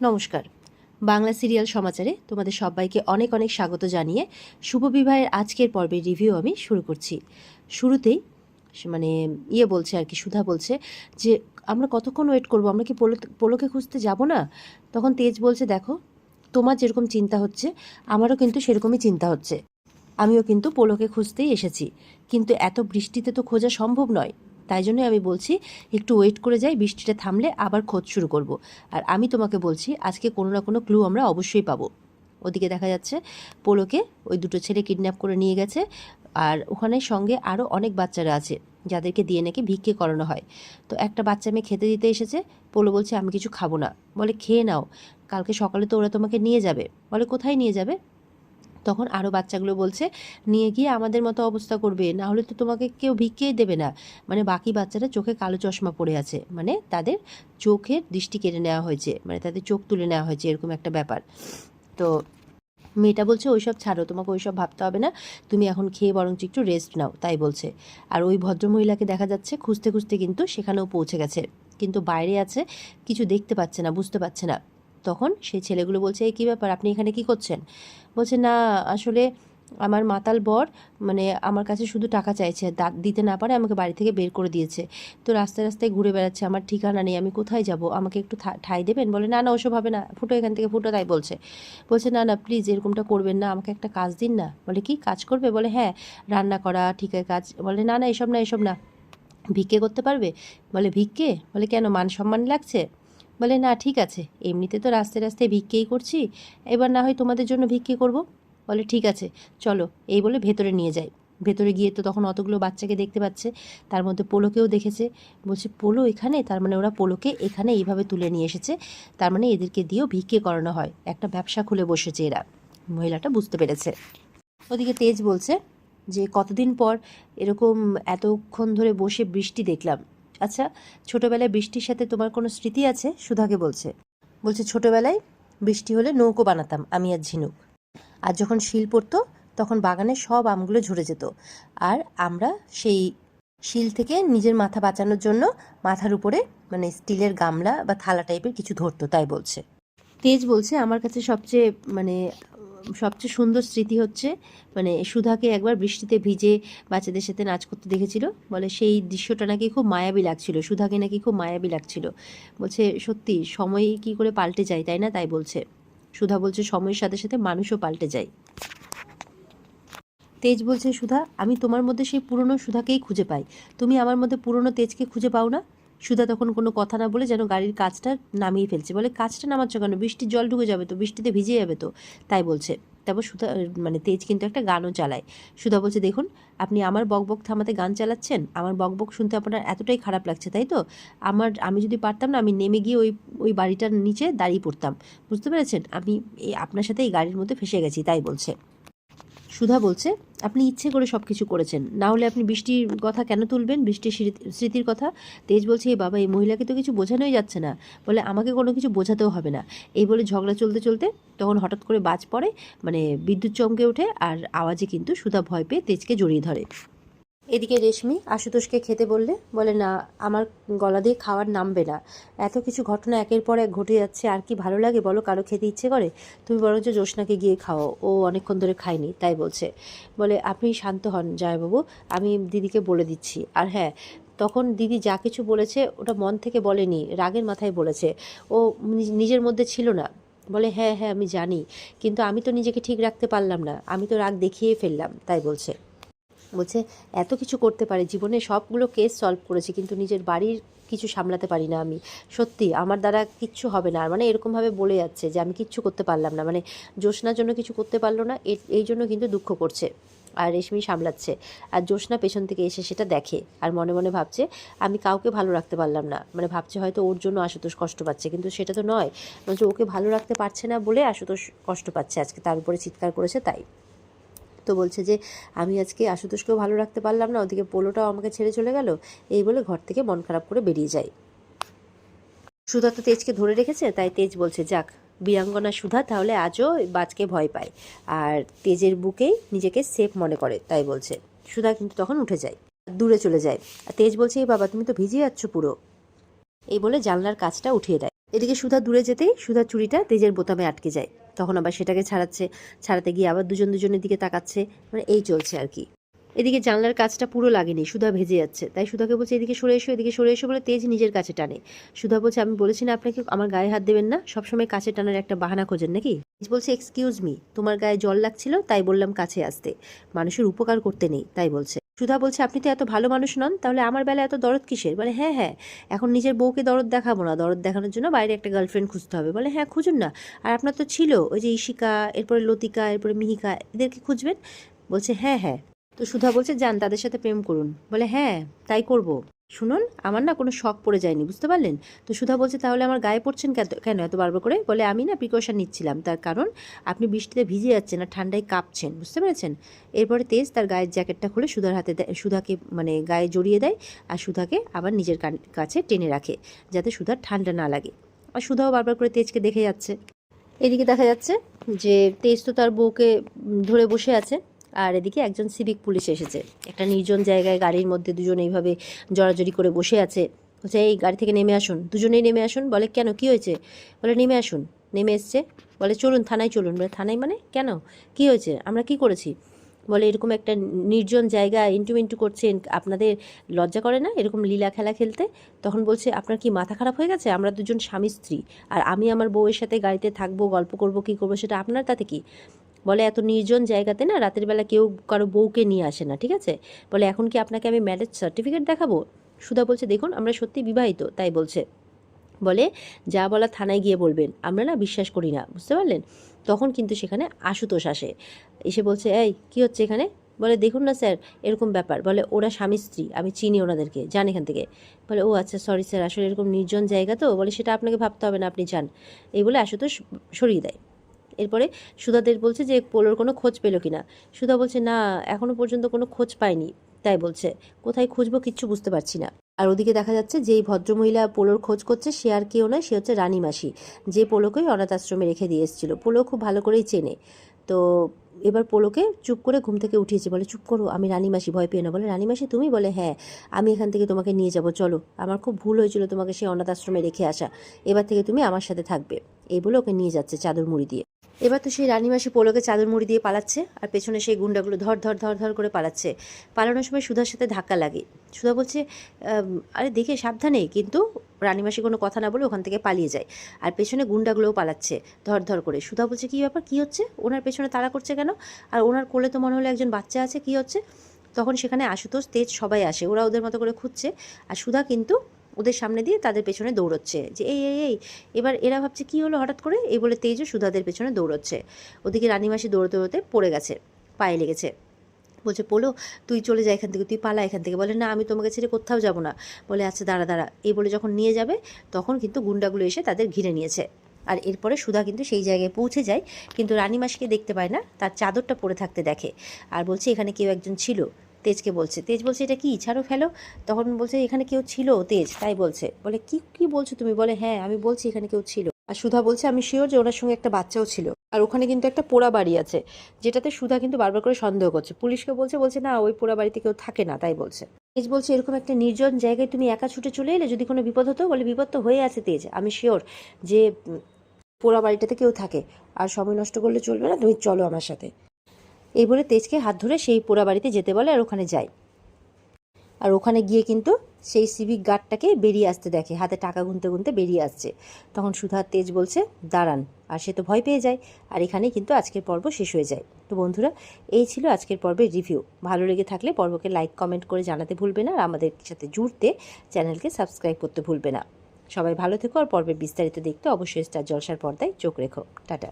নমস্কার। বাংলা সিরিয়াল সমাচারে তোমাদের সবাইকে অনেক অনেক স্বাগত জানিয়ে শুভ বিবাহের আজকের পর্বের রিভিউ আমি শুরু করছি। শুরুতেই মানে ইয়ে বলছে আর কি, সুধা বলছে যে, আমরা কতক্ষণ ওয়েট করব? আমরা কি পোলো, পোলোকে খুঁজতে যাব না? তখন তেজ বলছে, দেখো, তোমার যেরকম চিন্তা হচ্ছে, আমারও কিন্তু সেরকমই চিন্তা হচ্ছে। আমিও কিন্তু পোলোকে খুঁজতেই এসেছি। কিন্তু এত বৃষ্টিতে তো খোঁজা সম্ভব নয়। তাই জন্যই আমি বলছি, একটু ওয়েট করে যাই, বৃষ্টিটা থামলে আবার খোঁজ শুরু করব। আর আমি তোমাকে বলছি, আজকে কোনো না কোনো ক্লু আমরা অবশ্যই পাবো। ওদিকে দেখা যাচ্ছে, পোলোকে ওই দুটো ছেলে কিডন্যাপ করে নিয়ে গেছে, আর ওখানে সঙ্গে আরও অনেক বাচ্চারা আছে, যাদেরকে দিয়ে নাকি ভিক্ষে করানো হয়। তো একটা বাচ্চা মেয়ে খেতে দিতে এসেছে, পোলো বলছে, আমি কিছু খাব না। বলে, খেয়ে নাও, কালকে সকালে তো ওরা তোমাকে নিয়ে যাবে। বলে, কোথায় নিয়ে যাবে? তখন আরও বাচ্চাগুলো বলছে, নিয়ে গিয়ে আমাদের মতো অবস্থা করবে না হলে তো তোমাকে কেউ ভিক্ষেই দেবে না। মানে বাকি বাচ্চারা চোখে কালো চশমা পড়ে আছে মানে তাদের চোখের দৃষ্টি কেড়ে নেওয়া হয়েছে মানে তাদের চোখ তুলে নেওয়া হয়েছে, এরকম একটা ব্যাপার। তো মেয়েটা বলছে, ওইসব ছাড়ো, তোমাকে ওইসব ভাবতে হবে না, তুমি এখন খেয়ে বরঞ্চ একটু রেস্ট নাও। তাই বলছে। আর ওই ভদ্রমহিলাকে দেখা যাচ্ছে, খুঁজতে খুঁজতে কিন্তু সেখানেও পৌঁছে গেছে। কিন্তু বাইরে আছে, কিছু দেখতে পাচ্ছে না, বুঝতে পারছে না। তখন সেই ছেলেগুলো বলছে, এই কী ব্যাপার? আপনি এখানে কি করছেন? বলছে, না, আসলে আমার মাতাল বর মানে আমার কাছে শুধু টাকা চাইছে দিতে না পারে আমাকে বাড়ি থেকে বের করে দিয়েছে। তো রাস্তায় রাস্তায় ঘুরে বেড়াচ্ছে, আমার ঠিকানা নেই, আমি কোথায় যাব? আমাকে একটু ঠাঁই দেবেন? বলে, না না, ওসব হবে না, ফুটো এখান থেকে ফুটো, তাই বলছে। বলছে, না না প্লিজ এরকমটা করবেন না, আমাকে একটা কাজ দিন না। বলে, কি কাজ করবে? বলে হ্যাঁ রান্না করা ঠিকায় কাজ। বলে, না না, এসব না এসব না। ভিক্ষে করতে পারবে? বলে, ভিক্ষে? বলে, কেন? মান সম্মান লাগছে? বলে, না, ঠিক আছে। এমনিতে তো রাস্তায় রাস্তায় ভিক্ষেই করছি। এবার না হয় তোমাদের জন্য ভিক্ষে করব। বলে, ঠিক আছে, চলো। এই বলে ভেতরে নিয়ে যায়। ভেতরে গিয়ে তো তখন অতগুলো বাচ্চাকে দেখতে পাচ্ছে। তার মধ্যে পোলোকেও দেখেছে। বলছে, পোলো এখানে? তার মানে ওরা পোলোকে এখানে এইভাবে তুলে নিয়ে এসেছে। তার মানে এদেরকে দিয়েও ভিক্ষে করানো হয়। একটা ব্যবসা খুলে বসেছে এরা। মহিলাটা বুঝতে পেরেছে। ওদিকে তেজ বলছে যে, কতদিন পর এরকম এতক্ষণ ধরে বসে বৃষ্টি দেখলাম। আচ্ছা ছোটবেলায় বৃষ্টির সাথে তোমার কোনো স্মৃতি আছে? সুধাকে বলছে। বলছে, ছোটবেলায় বৃষ্টি হলে নৌকো বানাতাম, আমি আর ঝিনুক। আর যখন শিল পড়তো, তখন বাগানে সব আমগুলো ঝরে যেত। আর আমরা সেই শিল থেকে নিজের মাথা বাঁচানোর জন্য মাথার উপরে মানে স্টিলের গামলা বা থালা টাইপের কিছু ধরতো, তাই বলছে। তেজ বলছে, আমার কাছে সবচেয়ে মানে সবচেয়ে সুন্দর স্মৃতি হচ্ছে মানে সুধাকে একবার বৃষ্টিতে ভিজে বাচ্চাদের সাথে নাচ করতে দেখেছিল। বলে সেই দৃশ্যটা নাকি খুব মায়াবী লাগছিল, সুধাকে নাকি খুব মায়াবী লাগছিল। বলছে, সত্যি, সময় কি করে পাল্টে যায়, তাই না? তাই বলছে। সুধা বলছে, সময়ের সাথে সাথে মানুষও পাল্টে যায়। তেজ বলছে, সুধা, আমি তোমার মধ্যে সেই পুরনো সুধাকেই খুঁজে পাই। তুমি আমার মধ্যে পুরনো তেজকে খুঁজে পাও না? সুধা তখন কোনো কথা না বলে যেন গাড়ির কাজটা নামিয়ে ফেলছে। বলে কাজটা নামাচ্ছ কেন? বৃষ্টির জল ঢুকে যাবে তো, বৃষ্টিতে ভিজে যাবে তো? তাই বলছে। তারপর সুধা মানে তেজ কিন্তু একটা গানও চালায়। সুধা বলছে, দেখুন, আপনি আমার বকবক থামাতে গান চালাচ্ছেন? আমার বকবক শুনতে আপনার এতটাই খারাপ লাগছে, তাই তো? আমার, আমি যদি পারতাম না, আমি নেমে গিয়ে ওই ওই বাড়িটার নিচে দাঁড়িয়ে পড়তাম। বুঝতে পেরেছেন? আমি আপনার সাথে এই গাড়ির মধ্যে ফেসে গেছি, তাই বলছে। সুধা বলছে, আপনি ইচ্ছে করে সব কিছু করেছেন। না হলে আপনি বৃষ্টির কথা কেন তুলবেন? বৃষ্টির স্মৃতি- স্মৃতির কথা? তেজ বলছে এই বাবা, এই মহিলাকে তো কিছু বোঝানোই যাচ্ছে না। বলে, আমাকে কোনো কিছু বোঝাতেও হবে না। এই বলে ঝগড়া চলতে চলতে তখন হঠাৎ করে বাজ পড়ে মানে বিদ্যুৎ চমকে ওঠে আর আওয়াজে কিন্তু সুধা ভয় পেয়ে তেজকে জড়িয়ে ধরে। এদিকে রেশমি আশুতোষকে খেতে বললে, বলে, না, আমার গলা দিয়ে খাওয়ার নামবে না। এত কিছু ঘটনা একের পর এক ঘটে যাচ্ছে, আর কি ভালো লাগে বলো? কারও খেতে ইচ্ছে করে? তুমি বরঞ্চ জ্যোৎস্নাকে গিয়ে খাও। ও অনেকক্ষণ ধরে খায়নি, তাই বলছে। বলে, আপনি শান্ত হন, জয়বাবু। আমি দিদিকে বলে দিচ্ছি। আর হ্যাঁ তখন দিদি যা কিছু বলেছে, ওটা মন থেকে বলেনি, রাগের মাথায় বলেছে। ও নিজ- নিজের মধ্যে ছিল না। বলে হ্যাঁ হ্যাঁ আমি জানি। কিন্তু আমি তো নিজেকে ঠিক রাখতে পারলাম না। আমি তো রাগ দেখিয়ে ফেললাম, তাই বলছে। বলছে, এত কিছু করতে পারে, জীবনে সবগুলো কেস সলভ করেছি, কিন্তু নিজের বাড়ির কিছু সামলাতে পারি না আমি। সত্যি, আমার দ্বারা কিচ্ছু হবে না। মানে এরকমভাবে বলে যাচ্ছে যে, আমি কিচ্ছু করতে পারলাম না। মানে জ্যোৎস্নার জন্য কিছু করতে পারল না এই জন্য কিন্তু দুঃখ করছে আর রেশমি সামলাচ্ছে। আর জ্যোৎস্না পেছন থেকে এসে সেটা দেখে আর মনে মনে ভাবছে, আমি কাউকে ভালো রাখতে পারলাম না। মানে ভাবছে হয়তো ওর জন্য আশুতোষ কষ্ট পাচ্ছে, কিন্তু সেটা তো নয়। বলছে, ওকে ভালো রাখতে পারছে না বলে আশুতোষ কষ্ট পাচ্ছে, আজকে তার উপরে চিৎকার করেছে তাই। তো বলছে যে, আমি আজকে আশুতোষকেও ভালো রাখতে পারলাম না, ওদিকে পোলোটাও আমাকে ছেড়ে চলে গেল। এই বলে ঘর থেকে মন খারাপ করে বেরিয়ে যায়। সুধা তো তেজকে ধরে রেখেছে, তাই তেজ বলছে, যাক, বীরাঙ্গনা সুধা, তাহলে আজও বাজকে ভয় পায়। আর তেজের বুকেই নিজেকে সেফ মনে করে, তাই বলছে। সুধা কিন্তু তখন উঠে যায়, দূরে চলে যায়। আর তেজ বলছে এই বাবা, তুমি তো ভিজে যাচ্ছ পুরো। এই বলে জানলার কাজটা উঠিয়ে দেয়। এদিকে সুধা দূরে যেতেই সুধা চুড়িটা তেজের বোতামে আটকে যায়। তখন আবার সেটাকে ছাড়াচ্ছে, ছাড়াতে গিয়ে আবার দুজন দুজনের দিকে তাকাচ্ছে মানে এই চলছে আর কি। এদিকে জানলার কাজটা পুরো লাগেনি, সুধা ভেজে যাচ্ছে। তাই সুধাকে বলছে, এদিকে সরে এসো, এদিকে সরে এসো, বলে তেজ নিজের কাছে টানে। সুধা বলছে, আমি বলেছি না আপনাকে আমার গায়ে হাত দেবেন না, সবসময় কাছে টানার একটা বাহানা খোঁজেন নাকি? তেজ বলছে এক্সকিউজ মি তোমার গায়ে জল লাগছিল, তাই বললাম কাছে আসতে। মানুষের উপকার করতে নেই, তাই বলছে। সুধা বলছে, আপনি তো এত ভালো মানুষ নন, তাহলে আমার বেলা এত দরদ কিসের? বলে হ্যাঁ হ্যাঁ এখন নিজের বউকে দরদ দেখাবো না। দরদ দেখানোর জন্য বাইরে একটা গার্লফ্রেন্ড খুঁজতে হবে। বলে হ্যাঁ খুঁজুন না। আর আপনার তো ছিল ওই যে ইশিকা এরপরে লতিকা, এরপরে মিহিকা, এদেরকে খুঁজবেন? বলছে হ্যাঁ হ্যাঁ। তো সুধা বলছে, যান, তাদের সাথে প্রেম করুন। বলে হ্যাঁ তাই করব। শুনুন, আমার না কোনো শখ পড়ে যায়নি, বুঝতে পারলেন? তো সুধা বলছে, তাহলে আমার গায়ে পড়ছেন কেন এত বারবার করে? বলে, আমি না প্রিকশন নিচ্ছিলাম, তার কারণ আপনি বৃষ্টিতে ভিজে যাচ্ছেন আর ঠান্ডায় কাঁপছেন, বুঝতে পেরেছেন? এরপরে তেজ তার গায়ের জ্যাকেটটা খুলে সুধার হাতে দেয়, সুধাকে মানে গায়ে জড়িয়ে দেয় আর সুধাকে আবার নিজের কাছে টেনে রাখে, যাতে সুধার ঠান্ডা না লাগে। আর সুধাও বারবার করে তেজকে দেখে যাচ্ছে। এদিকে দেখা যাচ্ছে যে তেজ তো তার বউকে ধরে বসে আছে। আর এদিকে একজন সিভিক পুলিশ এসেছে। একটা নির্জন জায়গায় গাড়ির মধ্যে দুজন এইভাবে জড়াজড়ি করে বসে আছে। বলছে, এই গাড়ি থেকে নেমে আসুন। দুজনেই নেমে আসুন। বলে, কেন? কি হয়েছে? বলে, নেমে আসুন। নেমে এসছে। বলে, চলুন, থানায় চলুন। বলে, থানায় মানে? কেন? কি হয়েছে? আমরা কি করেছি? বলে, এরকম একটা নির্জন জায়গা ইন্টু মিন্টু করছেন। আপনাদের লজ্জা করে না এরকম লীলা খেলা খেলতে? তখন বলছে, আপনার কি মাথা খারাপ হয়ে গেছে? আমরা দুজন স্বামী স্ত্রী। আর আমি আমার বউয়ের সাথে গাড়িতে থাকব, গল্প করব, কি করব, সেটা আপনার তাতে কি? বলে, এত নির্জন জায়গাতে না রাতের বেলা কেউ কারও বউকে নিয়ে আসে না, ঠিক আছে? বলে, এখন কি আপনাকে আমি ম্যারেজ সার্টিফিকেট দেখাবো? সুধা বলছে, দেখুন, আমরা সত্যি বিবাহিত। তাই বলছে। বলে, যা বলা থানায় গিয়ে বলবেন, আমরা না বিশ্বাস করি না। বুঝতে পারলেন? তখন কিন্তু সেখানে আশুতোষ আসে। এসে বলছে, এই, কি হচ্ছে এখানে? বলে, দেখুন না স্যার, এরকম ব্যাপার। বলে, ওরা স্বামী স্ত্রী, আমি চিনি ওনাদেরকে, যান এখান থেকে। বলে, ও আচ্ছা সরি স্যার আসলে এরকম নির্জন জায়গা তো? বলে, সেটা আপনাকে ভাবতে হবে না, আপনি যান। এই বলে আশুতোষ সরিয়ে দেয়। এরপরে সুধাদের বলছে যে পোলোর কোনো খোঁজ পেল কিনা। সুধা বলছে, না, এখনও পর্যন্ত কোনো খোঁজ পায়নি তাই বলছে, কোথায় খুঁজবো কিচ্ছু বুঝতে পারছি না। আর ওদিকে দেখা যাচ্ছে যেই ভদ্রমহিলা পোলোর খোঁজ করছে, সে আর কেউ নয়, সে হচ্ছে রানী মাসি, যে পোলোকেই অনাথ আশ্রমে রেখে দিয়ে এসেছিল। পোলো খুব ভালো করেই চেনে। তো এবার পোলোকে চুপ করে ঘুম থেকে উঠিয়েছে, বলে, চুপ করো, আমি রানী মাসি, ভয় পেয়ে না। বলে, রানী মাসি, তুমি? বলে হ্যাঁ আমি এখান থেকে তোমাকে নিয়ে যাব, চলো। আমার খুব ভুল হয়েছিল তোমাকে সেই অনাথ আশ্রমে রেখে আসা। এবার থেকে তুমি আমার সাথে থাকবে। এই বলে ওকে নিয়ে যাচ্ছে চাদর মুড়ি দিয়ে। এবার তো সেই রানীমাসি পোলোকে চাদর মুড়ি দিয়ে পালাচ্ছে, আর পেছনে সেই গুন্ডাগুলো ধর ধর ধর ধর করে পালাচ্ছে। পালানোর সময় সুধার সাথে ধাক্কা লাগে। সুধা বলছে আরে দেখে সাবধানে, কিন্তু রানীমাসি কোনো কথা না বলে ওখান থেকে পালিয়ে যায়, আর পেছনে গুন্ডাগুলোও পালাচ্ছে, ধর ধর করে। সুধা বলছে, কী ব্যাপার? কী হচ্ছে? ওনার পেছনে তাড়া করছে কেন? আর ওনার কোলে তো মনে হলো একজন বাচ্চা আছে, কী হচ্ছে? তখন সেখানে আশুতোষ, তেজ সবাই আসে, ওরা ওদের মতো করে খুঁজছে, আর সুধা কিন্তু ওদের সামনে দিয়ে তাদের পেছনে দৌড়চ্ছে যে, এই এই এই। এবার এরা ভাবছে, কি হলো হঠাৎ করে? এই বলে তেজও সুধাদের পেছনে দৌড়চ্ছে। ওদিকে রানীমাসি দৌড়তে দৌড়তে পড়ে গেছে, পায়ে লেগেছে। বলছে, পোলো, তুই চলে যা এখান থেকে, তুই পালা এখান থেকে। বলে, না, আমি তোমাকে ছেড়ে কোথাও যাব না। বলে আচ্ছা দাঁড়া দাঁড়া। এই বলে যখন নিয়ে যাবে, তখন কিন্তু গুন্ডাগুলো এসে তাদের ঘিরে নিয়েছে। আর এরপরে সুধা কিন্তু সেই জায়গায় পৌঁছে যায়, কিন্তু রানীমাসিকে দেখতে পায় না, তার চাদরটা পরে থাকতে দেখে। আর বলছে, এখানে কেউ একজন ছিল। তেজকে বলছে। তেজ বলছে, এটা কি? ছাড়ো, ফেলো। তখন বলছে, এখানে কেউ ছিল, তেজ। তাই বলছে। বলে, কি কি বলছো তুমি? বলে হ্যাঁ আমি বলছি এখানে কেউ ছিল। আর সুধা বলছে, আমি শিওর যে ওনার সঙ্গে একটা বাচ্চাও ছিল। আর ওখানে কিন্তু একটা পোড়া বাড়ি আছে, যেটাতে সুধা কিন্তু বারবার করে সন্দেহ করছে। পুলিশকে বলছে বলছে, না, ওই পোড়া বাড়িতে কেউ থাকে না। তাই বলছে। তেজ বলছে, এরকম একটা নির্জন জায়গায় তুমি একা ছুটে চলে এলে যদি কোনো বিপদ হতো? বলে, বিপদ তো হয়ে আছে তেজ, আমি শিওর যে পোড়া বাড়িটাতে কেউ থাকে। আর সময় নষ্ট করলে চলবে না, তুমি চলো আমার সাথে। এই বলে তেজকে হাত ধরে সেই পোড়া বাড়িতে যেতে বলে আর ওখানে যায়। আর ওখানে গিয়ে কিন্তু সেই সিভিক গার্ডটাকে বেরিয়ে আসতে দেখে, হাতে টাকা গুনতে গুনতে বেরিয়ে আসছে। তখন সুধার তেজ বলছে, দাঁড়ান, আর সে তো ভয় পেয়ে যায়। আর এখানেই কিন্তু আজকের পর্ব শেষ হয়ে যায়। তো বন্ধুরা, এই ছিল আজকের পর্বের রিভিউ। ভালো লেগে থাকলে পর্বকে লাইক, কমেন্ট করে জানাতে ভুলবে না। আর আমাদের সাথে জুড়তে চ্যানেলকে সাবস্ক্রাইব করতে ভুলবে না। সবাই ভালো থেকো আর পর্বের বিস্তারিত দেখতে অবশ্যই স্টার জলসার পর্দায় চোখ রেখো। টাটা।